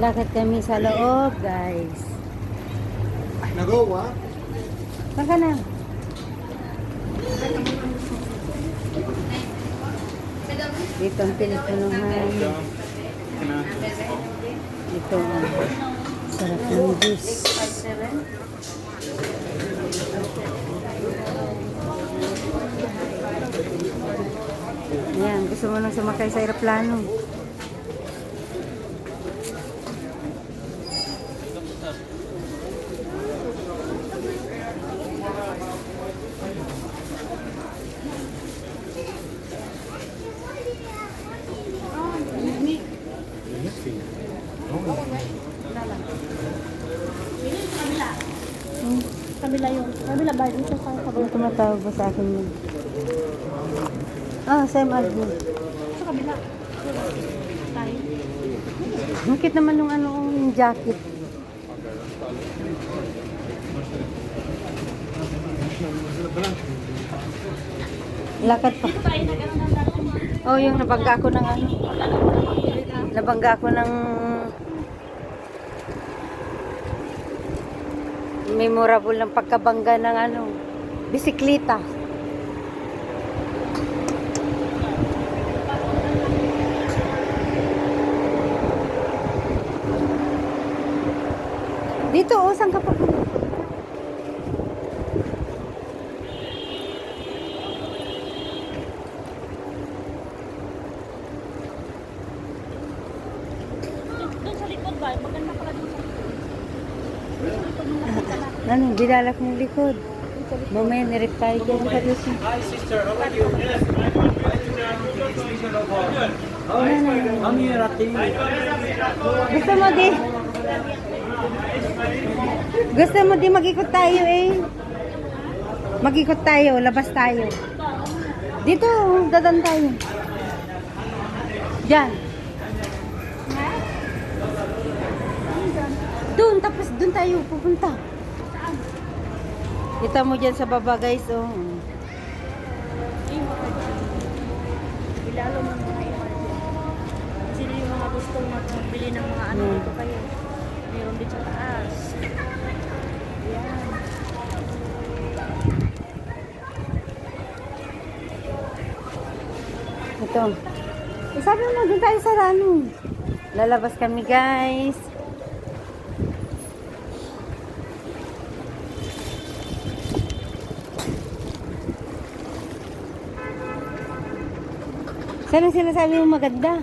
Lakad kami sa loob, guys. Nagawa? Saan ka na? Dito ang pinapunuhan. Ito ang sarap ng juice. Ayan, gusto mo nang sumakay sa aeroplano. Hmm. Kabila? tumatawag ba sa akin yun? Ah, Sam Alvin. Sa kabila. Tayo. Bakit naman yung ano, yung jacket? Lakad pa. Oh, yung nabangga ako ng ano. Nabangga ako ng memorable ng pagkabangga ng ano, bisikleta. Dito, oh, saan ka pa? Doon sa likod ba? Maganda pala doon sa likod. Ano, bilalak ng likod. Mamaya nirip tayo dyan. Hi, sister. How are you? Yes, I'm on of I'm here at. Gusto mo di? Gusto mo di mag-ikot tayo eh? Mag-ikot tayo, labas tayo. Dito, dadan tayo. Diyan. Doon, tapos doon tayo pupunta. Kita mo dyan sa baba guys, oh. Ilalo mo mga iwan. Sino yung mga gustong magbili ng mga ano Hmm. dito kayo? Meron din sa taas. Yan. Ito. Eh, sabi mo, doon tayo sa ano. Lalabas kami, guys. Saan ang sinasabi mo maganda?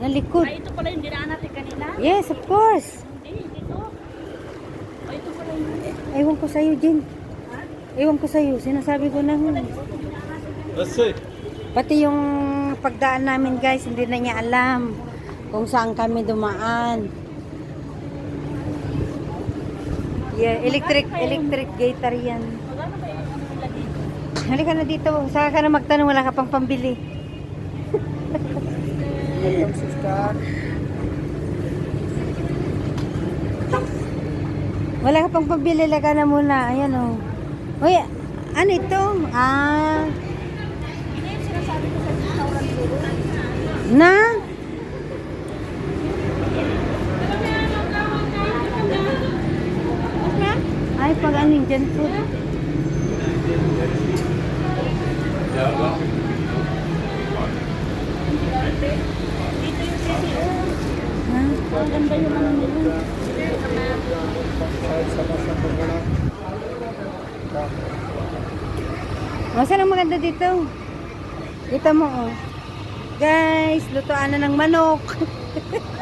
Na likod. Ay, ito pala yung dinaan natin kanina? Yes, of course. Hindi, dito. Ay, ito pala yung... Ewan ko sa'yo, Jen. Ewan ko sa'yo. Sinasabi ko na. Let's see. Pati yung pagdaan namin guys, hindi na niya alam kung saan kami dumaan. Yeah, electric electric gator yan. Halika na dito, saka ka na magtanong, wala ka pang pambili. Welcome, sister. Wala ka pang pambili, laga na muna. Ayan o. Oh. Uy, ano ito? Ah, na? Ay, pag ano yung food. Dito yung CCO. Ha? Ang ganda yung ano nila. Kahit sa nasa pagkala. O, saan ang maganda dito? Kita mo, oh. Guys, lutuan na ng manok.